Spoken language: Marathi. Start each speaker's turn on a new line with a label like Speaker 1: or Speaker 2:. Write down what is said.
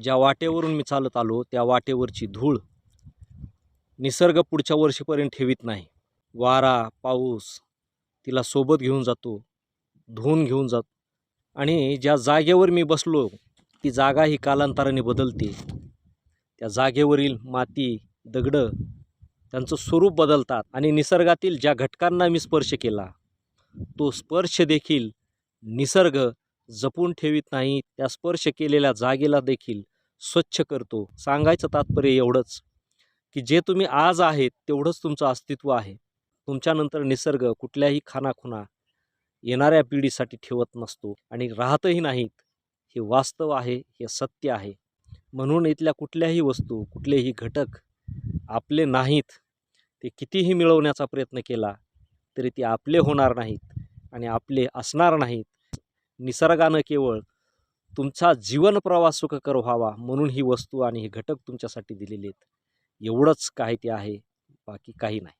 Speaker 1: ज्या वाटेवरून मी चालत आलो त्या वाटेवरची धूळ निसर्ग पुढच्या वर्षीपर्यंत ठेवीत नाही. वारा पाऊस तिला सोबत घेऊन जातो धुवून घेऊन जात. आणि ज्या जागेवर मी बसलो ती जागा ही कालांतराने बदलते. त्या जागेवरील माती दगडं त्यांचं स्वरूप बदलतात आणि निसर्गातील ज्या घटकांना मी स्पर्श केला तो स्पर्श देखील निसर्ग जपून ठेवीत नाही त्या स्पर्श केलेल्या जागेला देखील स्वच्छ करतो. सांगायचं तात्पर्य एवढंच की जे तुम्ही आज आहेत तेवढंच तुमचं अस्तित्व आहे. तुमच्यानंतर निसर्ग कुठल्याही खानाखुणा येणाऱ्या पिढीसाठी ठेवत नसतो आणि राहतही नाहीत. हे वास्तव आहे हे सत्य आहे. म्हणून इथल्या कुठल्याही वस्तू कुठलेही घटक आपले नाहीत. ते कितीही मिळवण्याचा प्रयत्न केला तरी ते आपले होणार नाहीत आणि आपले असणार नाहीत. निसर्गानं केवळ तुमचा जीवन प्रवास सुखकर व्हावा म्हणून ही वस्तू आणि हे घटक तुमच्यासाठी दिलेले आहेत. एवढंच काही ते आहे बाकी काही नाही.